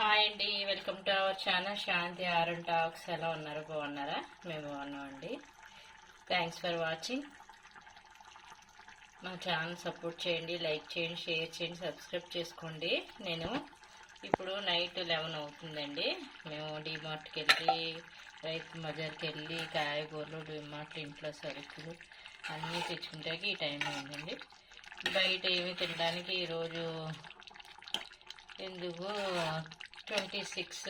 Hi అండి welcome to our channel. Shanti Aaron talks. ఎలా ఉన్నారు? బాగున్నారా? మేము బాగున్నామండి. థ్యాంక్స్ ఫర్ వాచింగ్ మా ఛానల్ సపోర్ట్ చేయండి లైక్ చేయండి షేర్ చేయండి సబ్స్క్రైబ్ చేసుకోండి. నేను ఇప్పుడు నైట్ లెవెన్ అవుతుందండి. మేము డిమార్ట్కి వెళ్ళి రైతు బజార్కి వెళ్ళి కాయగూరలు డిమార్ట్ ఇంట్లో సరుకులు అన్నీ తెచ్చుకుంటాకి ఈ టైం అయిందండి. బయట ఏమి తినడానికి ఈరోజు ఎందుకు ట్వంటీ సిక్స్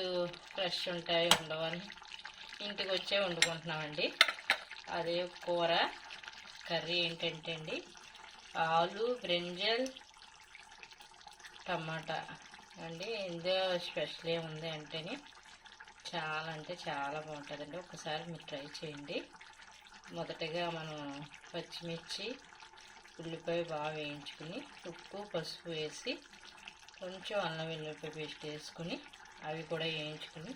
ఫ్రెష్ ఉంటాయి ఉండవని. ఇంటికి వచ్చే వండుకుంటున్నామండి. అదే కూర కర్రీ ఏంటంటే అండి ఆలు బ్రింజల్ టమాటా. అండి ఇందులో స్పెషల్ ఏముంది అంటేనే చాలా అంటే చాలా బాగుంటుందండి. ఒకసారి మీరు ట్రై చేయండి. మొదటగా మనం పచ్చిమిర్చి ఉల్లిపాయ బాగా వేయించుకుని ఉప్పు పసుపు వేసి కొంచెం అల్లం వెల్లుల్లిపాయ పేస్ట్ వేసుకుని అవి కూడా వేయించుకుని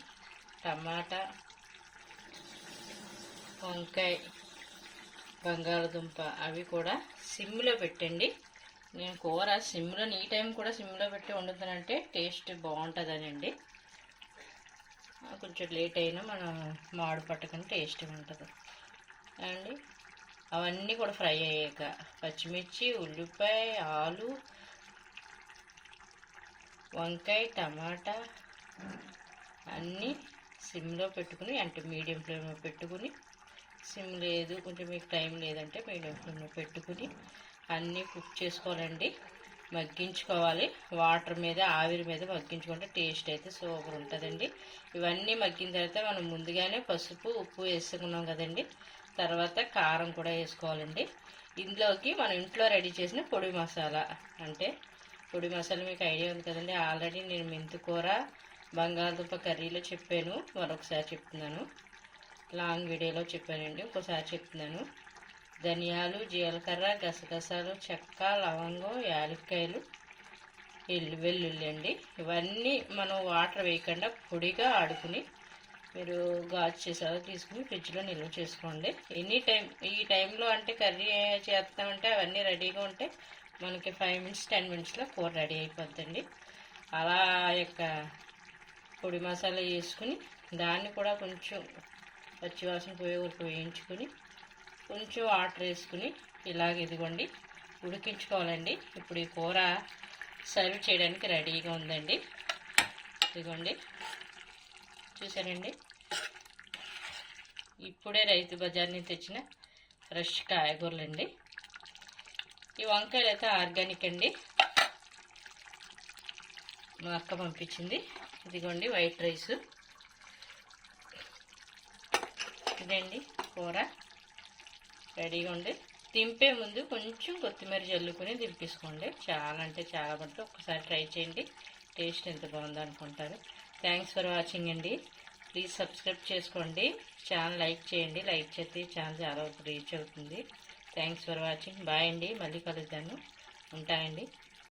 టమాటా వంకాయ బంగాళదుంప అవి కూడా సిమ్లో పెట్టండి. నేను కూర సిమ్లో ఈ టైం కూడా సిమ్లో పెట్టి వండుతానంటే టేస్ట్ బాగుంటుందనండి. కొంచెం లేట్ అయినా మనం మాడు పట్టుకుని టేస్ట్గా ఉంటుంది. అండి అవన్నీ కూడా ఫ్రై అయ్యాక పచ్చిమిర్చి ఉల్లిపాయ ఆలు వంకాయ టమాటా అన్నీ సిమ్లో పెట్టుకుని అంటే మీడియం ఫ్లేమ్లో పెట్టుకుని సిమ్ లేదు కొంచెం మీకు టైం లేదంటే మీడియం ఫ్లేమ్లో పెట్టుకుని అన్నీ కుక్ చేసుకోవాలండి. మగ్గించుకోవాలి. వాటర్ మీద ఆవిరి మీద మగ్గించుకుంటే టేస్ట్ అయితే సూపర్ ఉంటుందండి. ఇవన్నీ మగ్గిన తర్వాత మనం ముందుగానే పసుపు ఉప్పు వేసుకున్నాం కదండి. తర్వాత కారం కూడా వేసుకోవాలండి. ఇందులోకి మనం ఇంట్లో రెడీ చేసిన పొడి మసాలా అంటే పొడి మసాలా మీకు ఐడియా ఉంది కదండి. ఆల్రెడీ నేను మెంతికూర బంగాళదుంప కర్రీలో చెప్పాను. మరొకసారి చెప్తున్నాను. లాంగ్ వీడియోలో చెప్పానండి. ఒకసారి చెప్తున్నాను. ధనియాలు జీలకర్ర గసగసాలు చెక్క లవంగం యాలక్కాయలు ఎల్లు వెల్లుల్లి అండి. ఇవన్నీ మనం వాటర్ వేయకుండా పొడిగా ఆడుకుని మీరు గాజు చేసేలా తీసుకుని ఫ్రిడ్జ్లో నిల్వ చేసుకోండి. ఎనీ టైం ఈ టైంలో అంటే కర్రీ చేస్తామంటే అవన్నీ రెడీగా ఉంటే మనకి ఫైవ్ మినిట్స్ టెన్ మినిట్స్లో కూర రెడీ అయిపోద్దండి. అలా యొక్క పొడి మసాలా వేసుకుని దాన్ని కూడా కొంచెం పచ్చివాసన పోయే వరకు వేయించుకుని కొంచెం వాటర్ వేసుకుని ఇలాగ ఇదిగోండి ఉడికించుకోవాలండి. ఇప్పుడు ఈ కూర సర్వ్ చేయడానికి రెడీగా ఉందండి. ఇదిగోండి చూసారండి ఇప్పుడే రైతు బజార్ నుంచి తెచ్చిన ఫ్రెష్ కాయగూరలండి. ఈ వంకాయలు అయితే ఆర్గానిక్ అండి. మా అక్క పంపించింది. ఇదిగోండి వైట్ రైస్. ఇదండి కూర. రెడీగా ఉంది. దింపే ముందు కొంచెం కొత్తిమీర జల్లుకొని దింపేసుకోండి. చాలా అంటే చాలా బాగుంటుంది ఒకసారి ట్రై చేయండి. టేస్ట్ ఎంత బాగుందనుకుంటారు థ్యాంక్స్ ఫర్ వాచింగ్ అండి. ప్లీజ్ సబ్స్క్రైబ్ చేసుకోండి. ఛానల్ లైక్ చేయండి. లైక్ చేస్తే ఛానల్ చాలా రీచ్ అవుతుంది. థ్యాంక్స్ ఫర్ వాచింగ్ బాయ్ అండి. మళ్ళీ కలుద్దాము. ఉంటాయండి.